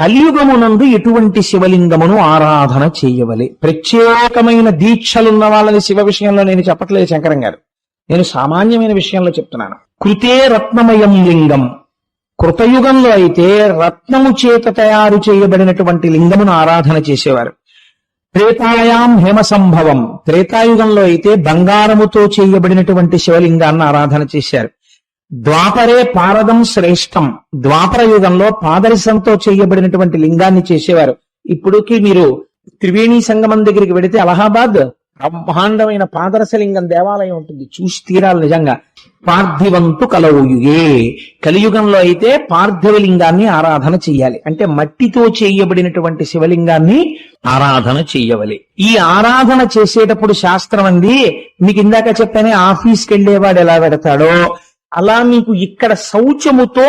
కలియుగమునందు ఎటువంటి శివలింగమును ఆరాధన చేయవలే. ప్రత్యేకమైన దీక్షలున్న వాళ్ళని శివ విషయంలో నేను చెప్పట్లేదు శంకరం గారు. నేను సామాన్యమైన విషయంలో చెప్తున్నాను. కృతే రత్నమయం లింగం. కృతయుగంలో అయితే రత్నము చేత తయారు చేయబడినటువంటి లింగమును ఆరాధన చేసేవారు. త్రేతాయాం హేమ సంభవం త్రేతాయుగంలో అయితే బంగారముతో చేయబడినటువంటి శివలింగాన్ని ఆరాధన చేశారు. ద్వాపరే పారదం శ్రేష్టం. ద్వాపర యుగంలో పాదరిసంతో చేయబడినటువంటి లింగాన్ని చేసేవారు. ఇప్పుడుకి మీరు త్రివేణి సంగమం దగ్గరికి వెడితే అలహాబాద్ బ్రహ్మాండమైన పాదరసలింగం దేవాలయం ఉంటుంది. చూసి తీరాలి నిజంగా. పార్థివంతు కలవుయుగే కలియుగంలో అయితే పార్థివలింగాన్ని ఆరాధన చెయ్యాలి. అంటే మట్టితో చేయబడినటువంటి శివలింగాన్ని ఆరాధన చెయ్యవలి. ఈ ఆరాధన చేసేటప్పుడు శాస్త్రం అంది మీకు ఇందాక చెప్పానే ఆఫీస్కి వెళ్ళేవాడు ఎలా పెడతాడో? అలా మీకు ఇక్కడ శౌచముతో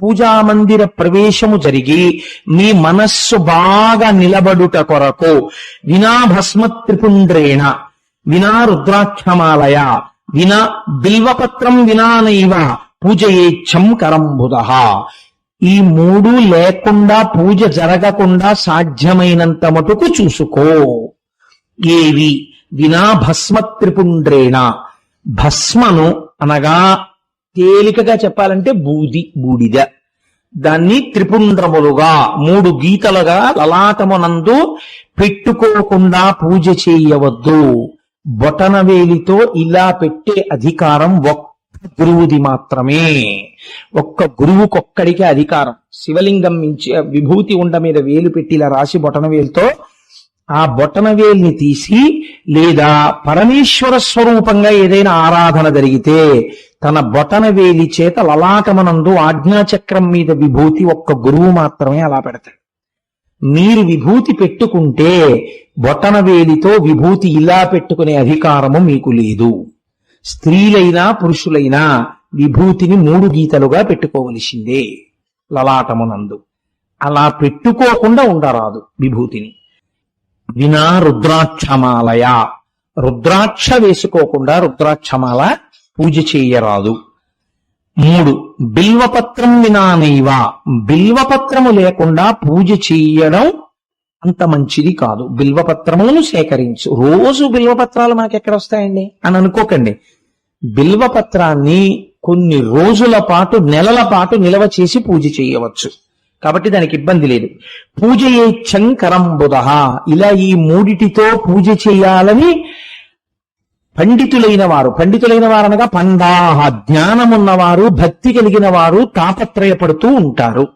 పూజా మందిర ప్రవేశము జరిగి మీ మనస్సు బాగా నిలబడుట కొరకు వినా భస్మ త్రిపుండ్రేణ వినా రుద్రాక్షమాలయ వినా బిల్వపత్రం వినానైవ పూజయేచ్ఛం కరంబుద ఈ మూడు లేకుండా పూజ జరగకుండా సాధ్యమైనంత మటుకు చూసుకో. ఏవి? వినా భస్మ త్రిపుండ్రేణ భస్మను అనగా తేలికగా చెప్పాలంటే బూది బూడిద. దాన్ని త్రిపుండ్రములుగా మూడు గీతలుగా లలాటమునందు పెట్టుకోకుండా పూజ చేయవద్దు. బొటనవేలితో ఇలా పెట్టే అధికారం ఒక్క గురువుది మాత్రమే. ఒక్క గురువుకొక్కడికే అధికారం. శివలింగం మించి విభూతి ఉండ మీద వేలు పెట్టి ఇలా రాసి బొటనవేలుతో ఆ బొటనవేల్ని తీసి లేదా పరమేశ్వర స్వరూపంగా ఏదైనా ఆరాధన జరిగితే తన బొటనవేలి చేత లలాటమనందు ఆజ్ఞాచక్రం మీద విభూతి ఒక్క గురువు మాత్రమే అలా పెడతాడు. మీరు విభూతి పెట్టుకుంటే బొటనవేలితో విభూతి ఇలా పెట్టుకునే అధికారము మీకు లేదు. స్త్రీలైనా పురుషులైనా విభూతిని మూడు గీతలుగా పెట్టుకోవలసిందే లలాటమునందు. అలా పెట్టుకోకుండా ఉండరాదు విభూతిని. వినా రుద్రాక్షమాలయ. రుద్రాక్ష వేసుకోకుండా రుద్రాక్షమాల పూజ చేయరాదు. మూడు బిల్వపత్రం వినానైవ బిల్వపత్రము లేకుండా పూజ చేయడం అంత మంచిది కాదు. బిల్వపత్రములను సేకరించు. రోజు బిల్వపత్రాలు మనకి ఎక్కడ వస్తాయండి అని అనుకోకండి. బిల్వపత్రాన్ని కొన్ని రోజుల పాటు నెలల పాటు నిలవ చేసి పూజ చేయవచ్చు. కాబట్టి దానికి ఇబ్బంది లేదు. పూజ ఏచ్చం కరంబుధ ఇలా ఈ మూడిటితో పూజ చేయాలని పండితులైన వారు పండితులైన వారు అనగా పండాహ జ్ఞానమున్నవారు భక్తి కలిగిన వారు తాపత్రయపడుతూ ఉంటారు.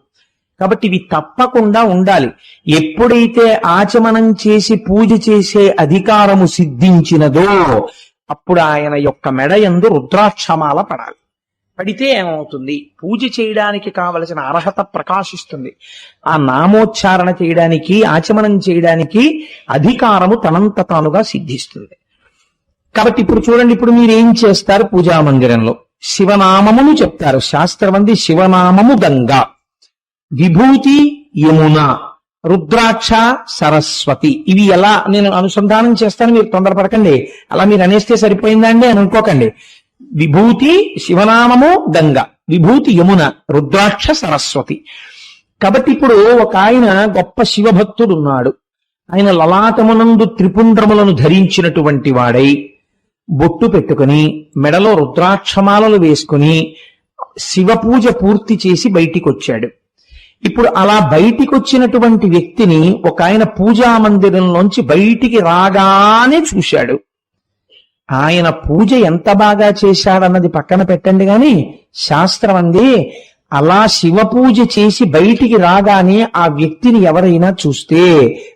కాబట్టి ఇవి తప్పకుండా ఉండాలి. ఎప్పుడైతే ఆచమనం చేసి పూజ చేసే అధికారము సిద్ధించినదో అప్పుడు ఆయన యొక్క మెడ ఎందు రుద్రాక్షమాల పడాలి. పడితే ఏమవుతుంది? పూజ చేయడానికి కావలసిన అర్హత ప్రకాశిస్తుంది. ఆ నామోచ్చారణ చేయడానికి ఆచమనం చేయడానికి అధికారము తనంత తానుగా సిద్ధిస్తుంది. కాబట్టి ఇప్పుడు చూడండి ఇప్పుడు మీరు ఏం చేస్తారు? పూజా మందిరంలో. శివనామమును చెప్తారు. శాస్త్రమంది శివనామము గంగా. విభూతి యమున రుద్రాక్ష సరస్వతి. ఇవి ఎలా నేను అనుసంధానం చేస్తాను మీరు తొందరపడకండి. అలా మీరు అనేస్తే సరిపోయిందా అండి అని అనుకోకండి. విభూతి శివనామము గంగ. విభూతి యమున రుద్రాక్ష సరస్వతి. కాబట్టి ఇప్పుడు ఒక ఆయన గొప్ప శివభక్తుడు ఉన్నాడు ఆయన లలాటమునందు త్రిపుండ్రములను ధరించినటువంటి వాడై బొట్టు పెట్టుకుని మెడలో రుద్రాక్షమాలలు వేసుకుని శివపూజ పూర్తి చేసి బయటికి వచ్చాడు ఇప్పుడు అలా బయటికి వచ్చినటువంటి వ్యక్తిని ఒక ఆయన పూజా మందిరంలోంచి బయటికి రాగానే చూశాడు. ఆయన పూజ ఎంత బాగా చేశాడన్నది పక్కన పెట్టండి గాని శాస్త్రం అంది అలా శివ పూజ చేసి బయటికి రాగానే ఆ వ్యక్తిని ఎవరైనా చూస్తే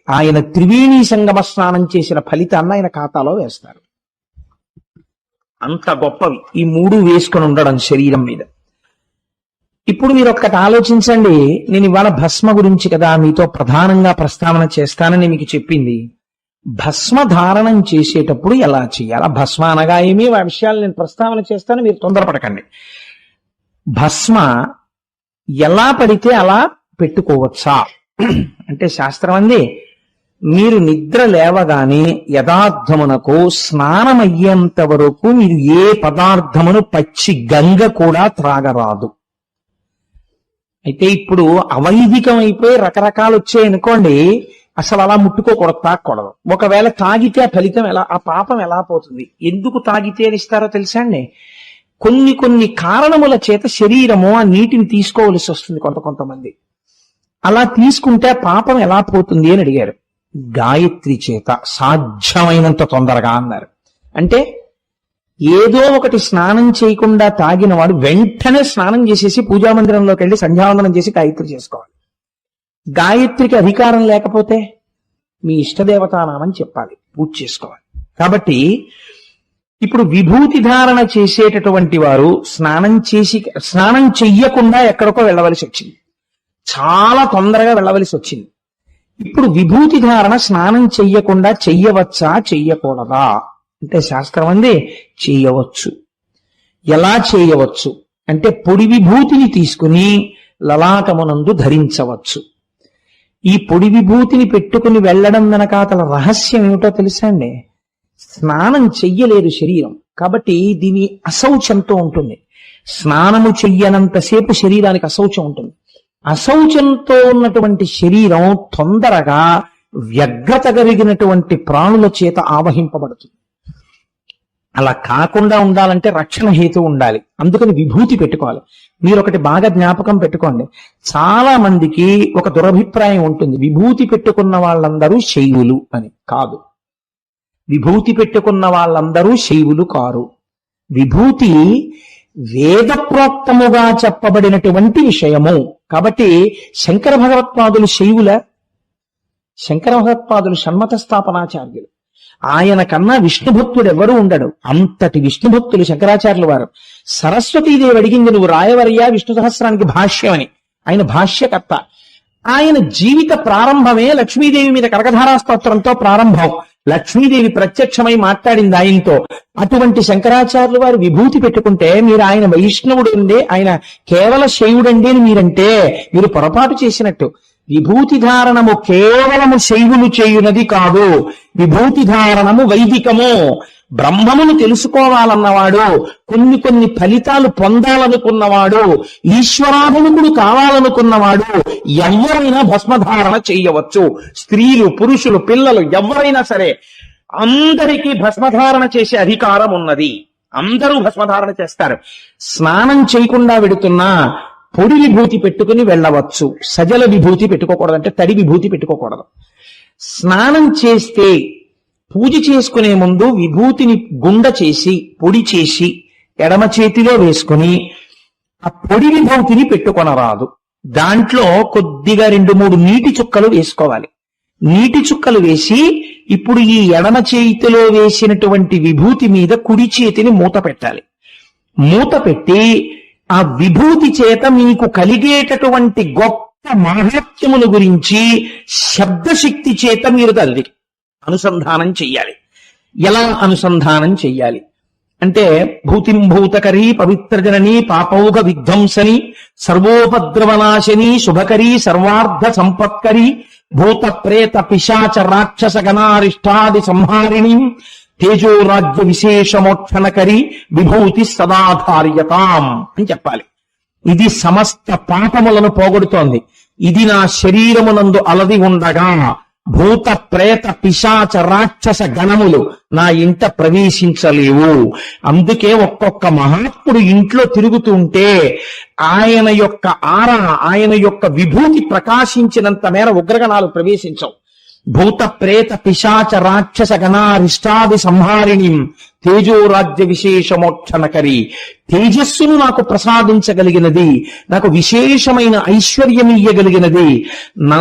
ఆయన త్రివేణి సంగమ స్నానం చేసిన ఫలితాన్ని ఆయన ఖాతాలో వేస్తారు. అంత గొప్పవి. ఈ మూడు వేసుకొని ఉండడం శరీరం మీద. ఇప్పుడు మీరు ఒక్కటి ఆలోచించండి నేను ఇవాళ భస్మ గురించి కదా మీతో ప్రధానంగా ప్రస్తావన చేస్తానని మీకు చెప్పింది. భస్మ ధారణం చేసేటప్పుడు ఎలా చేయాలి? భస్మ అనగా ఏమి? ఆ విషయాలు నేను ప్రస్తావన చేస్తాను మీరు తొందరపడకండి. భస్మ ఎలా పడితే అలా పెట్టుకోవచ్చా? అంటే శాస్త్రం అంది మీరు నిద్ర లేవగానే యథార్థమునకు స్నానమయ్యేంత వరకు మీరు ఏ పదార్థమును పచ్చి గంగ కూడా త్రాగరాదు. అయితే ఇప్పుడు అవైదికం అయిపోయి రకరకాలు వచ్చాయనుకోండి అసలు అలా ముట్టుకోకూడదు? తాగకూడదు ఒకవేళ తాగితే ఆ ఫలితం ఎలా ఆ పాపం ఎలా పోతుంది? ఎందుకు తాగితే అని ఇస్తారో తెలుసా అండి? కొన్ని కొన్ని కారణముల చేత శరీరము ఆ నీటిని తీసుకోవలసి వస్తుంది కొంత కొంతమంది. అలా తీసుకుంటే పాపం ఎలా పోతుంది అని అడిగారు. గాయత్రి చేత సాధ్యమైనంత తొందరగా అన్నారు. అంటే ఏదో ఒకటి స్నానం చేయకుండా తాగిన వాడు వెంటనే స్నానం చేసేసి పూజా మందిరంలోకి వెళ్ళి సంధ్యావందనం చేసి గాయత్రి చేసుకోవాలి. గాయత్రికి అధికారం లేకపోతే మీ ఇష్టదేవతానామని చెప్పాలి. పూజ చేసుకోవాలి. కాబట్టి ఇప్పుడు విభూతి ధారణ చేసేటటువంటి వారు స్నానం చేసి స్నానం చెయ్యకుండా ఎక్కడికో వెళ్ళవలసి వచ్చింది. చాలా తొందరగా వెళ్ళవలసి వచ్చింది. ఇప్పుడు విభూతి ధారణ స్నానం చెయ్యకుండా చెయ్యవచ్చా చెయ్యకూడదా? అంటే శాస్త్రం అంది చేయవచ్చు. ఎలా చేయవచ్చు? అంటే పొడి విభూతిని తీసుకుని లలాటమునందు ధరించవచ్చు. ఈ పొడి విభూతిని పెట్టుకుని వెళ్ళడం వెనక అతల రహస్యం ఏమిటో తెలుసా అండి? స్నానం చెయ్యలేదు శరీరం. కాబట్టి దీని అశౌచంతో ఉంటుంది. స్నానము చెయ్యనంతసేపు శరీరానికి అశౌచం ఉంటుంది. అశౌచంతో ఉన్నటువంటి శరీరం తొందరగా వ్యగ్రత కలిగినటువంటి ప్రాణుల చేత ఆవహింపబడుతుంది. అలా కాకుండా ఉండాలంటే రక్షణ హేతు ఉండాలి. అందుకని విభూతి పెట్టుకోవాలి. మీరు ఒకటి బాగా జ్ఞాపకం పెట్టుకోండి. చాలా మందికి ఒక దురభిప్రాయం ఉంటుంది. విభూతి పెట్టుకున్న వాళ్ళందరూ శైవులు అని కాదు. విభూతి పెట్టుకున్న వాళ్ళందరూ శైవులు కారు. విభూతి వేద ప్రోక్తముగా చెప్పబడినటువంటి విషయము కాబట్టి శంకర భగవత్పాదులు శైవుల శంకర భగవత్పాదులు షణ్మత స్థాపనాచార్యులు. ఆయన కన్నా విష్ణు భక్తుడు ఎవరు ఉండడు. అంతటి విష్ణు భక్తులు శంకరాచార్యుల వారు. సరస్వతీదేవి అడిగింది నువ్వు రాయవరయ్యా విష్ణు సహస్రానికి భాష్యం అని ఆయన భాష్యకర్త. ఆయన జీవిత ప్రారంభమే లక్ష్మీదేవి మీద కనకధారా స్తోత్రంతో ప్రారంభం. లక్ష్మీదేవి ప్రత్యక్షమై మాట్లాడింది ఆయనతో. అటువంటి శంకరాచార్యులు వారు విభూతి పెట్టుకుంటే మీరు ఆయన వైష్ణవుడు అండి ఆయన కేవల శైవుడండి అని మీరంటే మీరు పొరపాటు చేసినట్టు. విభూతి ధారణము కేవలము శైవులు చేయునది కాదు. విభూతి ధారణము వైదికము. బ్రహ్మమును తెలుసుకోవాలన్నవాడు కొన్ని కొన్ని ఫలితాలు పొందాలనుకున్నవాడు ఈశ్వరాభిముఖుడు కావాలనుకున్నవాడు ఎవరైనా భస్మధారణ చేయవచ్చు. స్త్రీలు పురుషులు పిల్లలు ఎవరైనా సరే అందరికీ భస్మధారణ చేసే అధికారం ఉన్నది. అందరూ భస్మధారణ చేస్తారు. స్నానం చేయకుండా వెడుతున్నా పొడి విభూతి పెట్టుకుని వెళ్ళవచ్చు. సజల విభూతి పెట్టుకోకూడదు అంటే తడి విభూతి పెట్టుకోకూడదు. స్నానం చేస్తే పూజ చేసుకునే ముందు విభూతిని గుండ చేసి పొడి చేసి ఎడమ చేతిలో వేసుకుని ఆ పొడి విభూతిని పెట్టుకొనరాదు. దాంట్లో కొద్దిగా రెండు మూడు నీటి చుక్కలు వేసుకోవాలి. నీటి చుక్కలు వేసి ఇప్పుడు ఈ ఎడమ చేతిలో వేసినటువంటి విభూతి మీద కుడి చేతిని మూత పెట్టాలి. మూత పెట్టి ఆ విభూతి చేత మీకు కలిగేటటువంటి గొప్ప మహత్యముల గురించి శబ్దశక్తి చేత మీరు తల్లి అనుసంధానం చెయ్యాలి. ఎలా అనుసంధానం చెయ్యాలి? అంటే భూతిం భూతకరీ పవిత్రజనని పాపౌగ విధ్వంసని సర్వోపద్రవనాశని శుభకరీ సర్వార్థ సంపత్కరి భూత ప్రేత పిశాచ రాక్షస గణారిష్టాది సంహారిణి తేజోరాజ్య విశేషమోక్షణకరి విభూతి సదాధార్యతాం అని చెప్పాలి. ఇది సమస్త పాపములను పోగొడుతోంది. ఇది నా శరీరమునందు అలది ఉండగా భూత ప్రేత పిశాచ రాక్షస గణములు నా ఇంట ప్రవేశించలేవు. అందుకే ఒక్కొక్క మహాత్ముడు ఇంట్లో తిరుగుతుంటే ఆయన యొక్క ఆర ఆయన యొక్క విభూతి ప్రకాశించినంత మేర ఉగ్రగణాలు ప్రవేశించవు. భూత ప్రేత పిశాచ రాక్షస గణారిష్టాది సంహారిణి తేజోరాజ్య విశేషమోక్షణకరి తేజస్సును నాకు ప్రసాదించగలిగినది నాకు విశేషమైన ఐశ్వర్యం ఇయ్యగలిగినది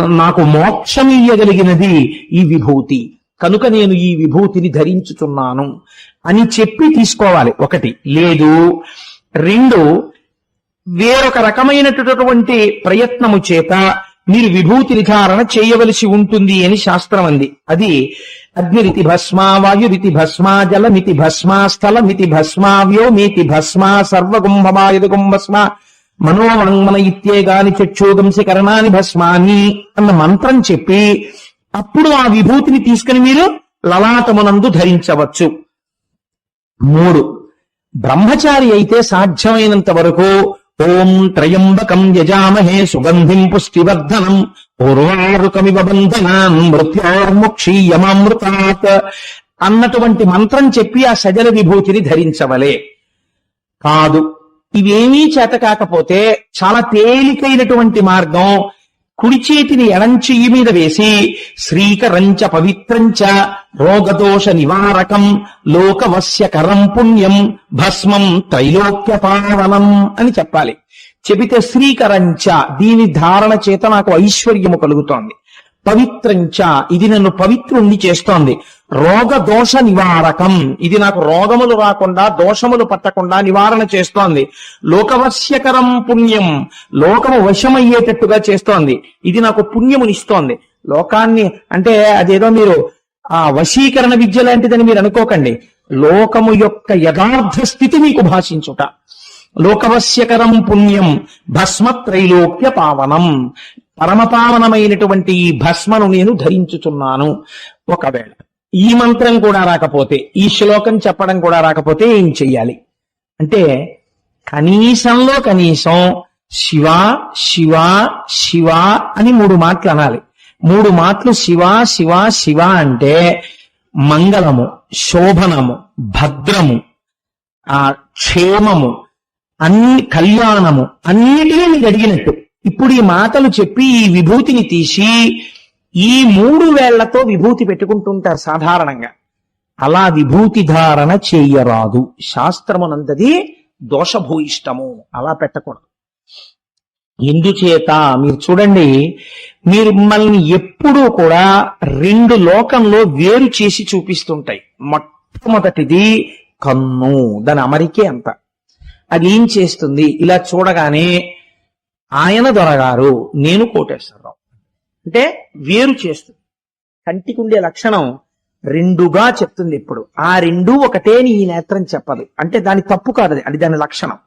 నాకు మోక్షం ఇయ్యగలిగినది ఈ విభూతి. కనుక నేను ఈ విభూతిని ధరించుచున్నాను. అని చెప్పి తీసుకోవాలి. ఒకటి. లేదు. రెండు. వేరొక రకమైనటువంటి ప్రయత్నము చేత మీరు విభూతి నిధారణ చేయవలసి ఉంటుంది అని శాస్త్రం అంది. అది అగ్నిరితి భస్మా వాయురితి భస్మా జలమితి భస్మా స్థలమితి భస్మా వ్యోమితి భస్మా సర్వగుంభమాయుధ భస్మ మనోమణంమన ఇత్యేగాని చక్షోగంసి కరణాని భస్మాని అన్న మంత్రం చెప్పి అప్పుడు ఆ విభూతిని తీసుకుని మీరు లలాటమునందు ధరించవచ్చు. మూడు. బ్రహ్మచారి అయితే సాధ్యమైనంత వరకు ఓం త్రయంబకం యజామహే సుగంధిం పుష్టివర్ధనం పూర్వారుకమివ బంధనాన్ మృత్యోర్ముక్షీయమామృతాత్. అన్నటువంటి మంత్రం చెప్పి ఆ సజల విభూతిని ధరించవలే. కాదు ఇవేమీ చేత కాకపోతే చాలా తేలికైనటువంటి మార్గం కుడి చేతిని ఎడంచెయ్యి మీద వేసి శ్రీకరంచ పవిత్రంచ రోగదోష నివారకం లోకవశ్యకరం పుణ్యం భస్మం త్రైలోక్య పావనం అని చెప్పాలి. చెబితే శ్రీకరంచ దీని ధారణ చేత నాకు ఐశ్వర్యము కలుగుతోంది. పవిత్రంచ ఇది నన్ను పవిత్రుణ్ణి చేస్తోంది. రోగ దోష నివారకం. ఇది నాకు రోగములు రాకుండా దోషములు పట్టకుండా నివారణ చేస్తోంది. లోకవశ్యకరం పుణ్యం. లోకము వశమయ్యేటట్టుగా చేస్తోంది. ఇది నాకు పుణ్యమునిస్తోంది. లోకాన్ని అంటే అదేదో మీరు ఆ వశీకరణ విద్య లాంటిదని మీరు అనుకోకండి. లోకము యొక్క యథార్థ స్థితి మీకు భాషించుట. లోకవశ్యకరం పుణ్యం. భస్మ త్రైలోక్య పావనం. పరమపావనమైనటువంటి ఈ భస్మను నేను ధరించుచున్నాను. ఒకవేళ ఈ మంత్రం కూడా రాకపోతే ఈ శ్లోకం చెప్పడం కూడా రాకపోతే ఏం చెయ్యాలి? అంటే కనీసంలో కనీసం శివ శివ శివ అని మూడు మాటలు అనాలి. మూడు మాటలు శివ శివ శివ అంటే మంగళము శోభనము భద్రము ఆ క్షేమము అన్ని కళ్యాణము అన్నిటినీ నేను అడిగినట్టు. ఇప్పుడు ఈ మాటలు చెప్పి ఈ విభూతిని తీసి ఈ మూడు వేళ్ళతో విభూతి పెట్టుకుంటుంటారు సాధారణంగా. అలా విభూతి ధారణ చెయ్యరాదు శాస్త్రమునందది దోషభూయిష్టము. అలా పెట్టకూడదు. ఎందుచేత? మీరు చూడండి మీరు మిమ్మల్ని ఎప్పుడూ కూడా రెండు లోకంలో వేరు చేసి చూపిస్తుంటాయి. మొట్టమొదటిది కన్ను. దాని అమరికే అంత. అది ఏం చేస్తుంది? ఇలా చూడగానే ఆయన దొరగారు నేను కోటేశ్వరరావు. అంటే వేరు చేస్తుంది కంటికి ఉండే లక్షణం రెండుగా చెప్తుంది ఇప్పుడు. ఆ రెండు ఒకటే నీ ఈ నేత్రం చెప్పదు. అంటే దాని తప్పు కాదు అది. అది దాని లక్షణం.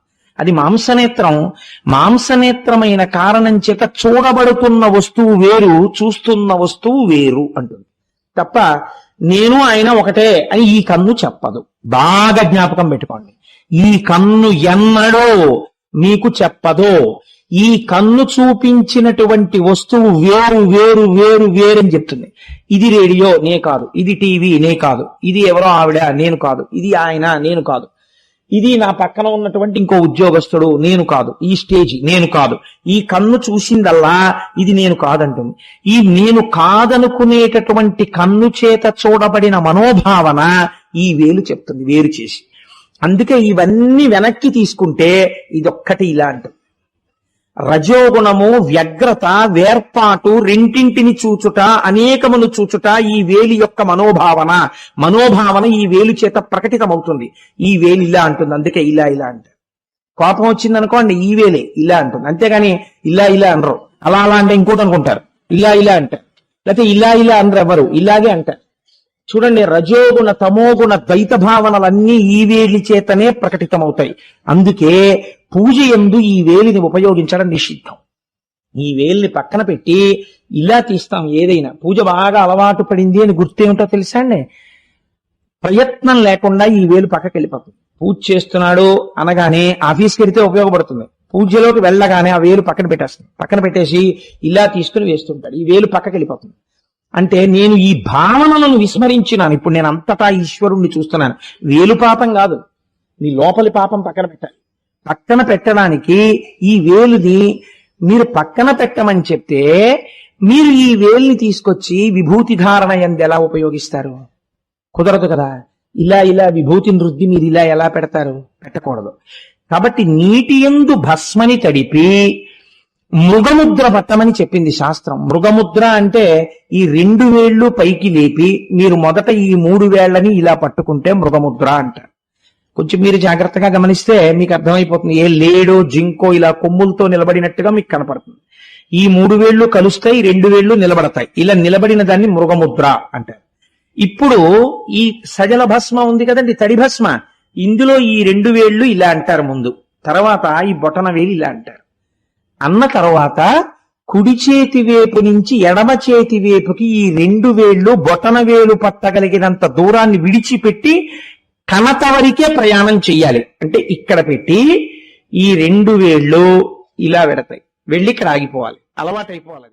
అది మాంసనేత్రం. మాంసనేత్రమైన కారణం చేత చూడబడుతున్న వస్తువు వేరు చూస్తున్న వస్తువు వేరు అంటుంది. తప్ప నేను ఆయన ఒకటే అని ఈ కన్ను చెప్పదు. బాగా జ్ఞాపకం పెట్టుకోండి. ఈ కన్ను ఎన్నడో మీకు చెప్పదో. ఈ కన్ను చూపించినటువంటి వస్తువు వేరు వేరు వేరు వేరు అని చెప్తుంది. ఇది రేడియో నే కాదు. ఇది టీవీ నే కాదు. ఇది ఎవరో ఆవిడ నేను కాదు. ఇది ఆయన నేను కాదు. ఇది నా పక్కన ఉన్నటువంటి ఇంకో ఉద్యోగస్తుడు నేను కాదు. ఈ స్టేజ్ నేను కాదు. ఈ కన్ను చూసిందల్లా ఇది నేను కాదంటుంది. ఈ నేను కాదనుకునేటటువంటి కన్ను చేత చూడబడిన మనోభావన ఈ వేలు చెప్తుంది వేరు చేసి. అందుకే ఇవన్నీ వెనక్కి తీసుకుంటే ఇదొక్కటి ఇలా అంటుంది రజోగుణము వ్యగ్రత వేర్పాటు రెంటింటిని చూచుట అనేకమును చూచుట ఈ వేలి యొక్క మనోభావన. మనోభావన ఈ వేలు చేత ప్రకటితమవుతుంది. ఈ వేలు ఇలా అంటుంది అందుకే ఇలా ఇలా అంటారు. కోపం వచ్చింది అనుకోండి ఈ వేలే ఇలా అంటుంది. అంతేగాని ఇలా ఇలా అనరు. అలా అలా అంటే ఇంకోటి అనుకుంటారు. ఇలా ఇలా అంటారు. లేకపోతే ఇలా ఇలా అందరు ఎవరు. ఇలాగే అంటారు. చూడండి రజోగుణ తమోగుణ ద్వైత భావనలన్నీ ఈ వేలి చేతనే ప్రకటితమవుతాయి. అందుకే పూజ ఎందు ఈ వేలిని ఉపయోగించడం నిషిద్ధం. ఈ వేలిని పక్కన పెట్టి ఇలా తీస్తాం ఏదైనా. పూజ బాగా అలవాటు పడింది అని గుర్తేమిటో తెలుసా అండి? ప్రయత్నం లేకుండా ఈ వేలు పక్కకి వెళ్ళిపోతుంది. పూజ చేస్తున్నాడు అనగానే ఆఫీస్కి వెళితే ఉపయోగపడుతుంది. పూజలోకి వెళ్ళగానే ఆ వేలు పక్కన పెట్టేస్తుంది. పక్కన పెట్టేసి ఇలా తీసుకుని వేస్తుంటాడు. ఈ వేలు పక్కకి వెళ్ళిపోతుంది. అంటే నేను ఈ భావనలను విస్మరించినాను. ఇప్పుడు నేను అంతటా ఈశ్వరుణ్ణి చూస్తున్నాను. వేలు పాపం కాదు. నీ లోపలి పాపం పక్కన పెట్టాలి. పక్కన పెట్టడానికి ఈ వేలుని మీరు పక్కన పెట్టమని చెప్తే మీరు ఈ వేలుని తీసుకొచ్చి విభూతి ధారణ ఎందు ఎలా ఉపయోగిస్తారు? కుదరదు కదా. ఇలా ఇలా విభూతిని రుద్ది మీరు ఇలా ఎలా పెడతారు? పెట్టకూడదు. కాబట్టి నీటి ఎందు భస్మని తడిపి మృగముద్ర పట్టమని చెప్పింది శాస్త్రం. మృగముద్ర అంటే ఈ రెండు వేళ్ళు పైకి లేపి మీరు మొదట ఈ మూడు వేళ్ళని ఇలా పట్టుకుంటే మృగముద్ర అంటారు. కొంచెం మీరు జాగ్రత్తగా గమనిస్తే మీకు అర్థమైపోతుంది. ఏ లేడో జింకో ఇలా కొమ్ములతో నిలబడినట్టుగా మీకు కనపడుతుంది. ఈ మూడు వేళ్ళు కలుస్తాయి రెండు వేళ్ళు నిలబడతాయి. ఇలా నిలబడిన దాన్ని మృగముద్ర అంటారు. ఇప్పుడు ఈ సజల భస్మ ఉంది కదండి తడి భస్మ. ఇందులో ఈ రెండు వేళ్ళు ఇలా అంటారు ముందు. తర్వాత ఈ బొటన వేలు ఇలా అంటారు. అన్న తర్వాత కుడి చేతి వేపు నుంచి ఎడమ చేతి వేపుకి ఈ రెండు వేళ్ళు బొటన వేలు పట్టగలిగినంత దూరాన్ని విడిచిపెట్టి కనత వరకే ప్రయాణం చెయ్యాలి. అంటే ఇక్కడ పెట్టి ఈ రెండు వేళ్ళు ఇలా పెడతాయి. వెళ్ళి ఇక్కడ ఆగిపోవాలి అలవాటు అయిపోవాలి